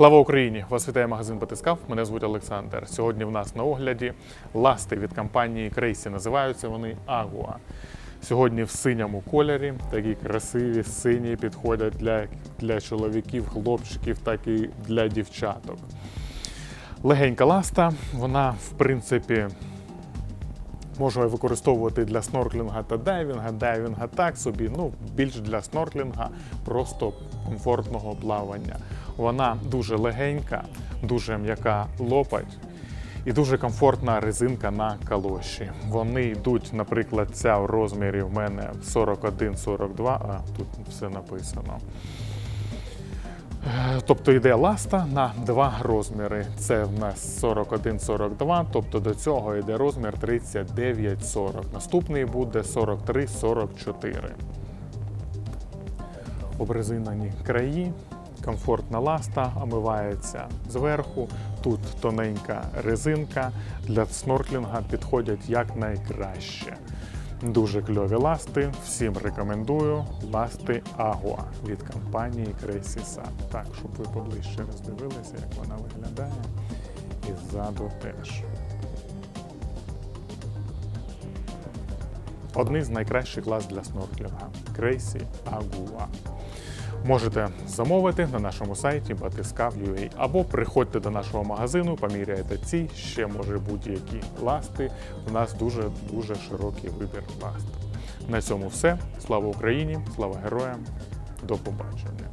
Слава Україні! Вас вітає магазин Батискав. Мене звуть Олександр. Сьогодні в нас на огляді ласти від компанії Крейсі. Називаються вони Агуа. Сьогодні в синьому кольорі, такі красиві, сині, підходять для, для чоловіків, хлопчиків, так і для дівчаток. Легенька ласта, вона в принципі можна використовувати для снорклінга та дайвінга. Дайвінга так собі, ну більш для снорклінга, просто комфортного плавання. Вона дуже легенька, дуже м'яка лопать. І дуже комфортна резинка на калоші. Вони йдуть, наприклад, ця в розмірі в мене 41-42, а тут все написано. Е, Тобто йде ласта на два розміри. Це в нас 41-42, тобто до цього йде розмір 39-40. Наступний буде 43-44. Обрезинані краї, комфортна ласта, омивається зверху. Тут тоненька резинка. Для снорклінга підходять якнайкраще. Дуже кльові ласти. Всім рекомендую ласти Агуа від компанії Crazy Sun. Так, щоб ви поближче роздивилися, як вона виглядає. І ззаду теж. Одний з найкращих ласт для снорклінга Crazy Agua. Можете замовити на нашому сайті batiskav.ua або приходьте до нашого магазину, поміряйте ці, ще може будь-які ласти. У нас дуже дуже широкий вибір ласт. На цьому все. Слава Україні! Слава героям! До побачення!